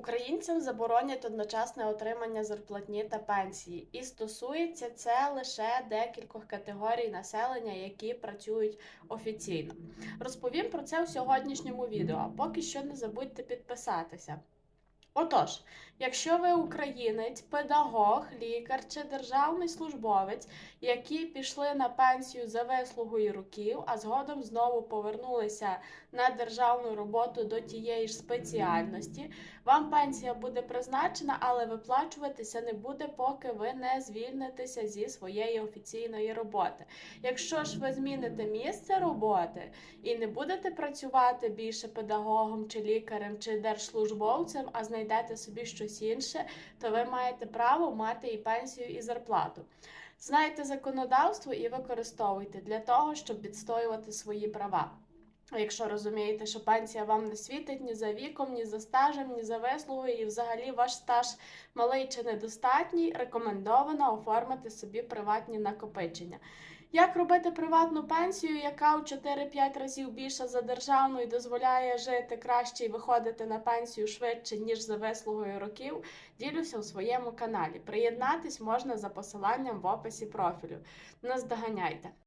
Українцям заборонять одночасне отримання зарплатні та пенсії, і стосується це лише декількох категорій населення, які працюють офіційно. Розповім про це у сьогоднішньому відео. а Поки що не забудьте підписатися. Отож, якщо ви українець, педагог, лікар чи державний службовець, які пішли на пенсію за вислугою років, а згодом знову повернулися на державну роботу до тієї ж спеціальності, вам пенсія буде призначена, але виплачуватися не буде, поки ви не звільнитеся зі своєї офіційної роботи. Якщо ж ви зміните місце роботи і не будете працювати більше педагогом чи лікарем чи держслужбовцем, а знайдете собі щось інше, то ви маєте право мати і пенсію, і зарплату. Знайте законодавство і використовуйте для того, щоб відстоювати свої права. Якщо розумієте, що пенсія вам не світить ні за віком, ні за стажем, ні за вислугою, і взагалі ваш стаж малий чи недостатній, рекомендовано оформити собі приватні накопичення. Як робити приватну пенсію, яка у 4-5 разів більша за державну і дозволяє жити краще і виходити на пенсію швидше, ніж за вислугою років, ділюся у своєму каналі. Приєднатись можна за посиланням в описі профілю. Наздоганяйте!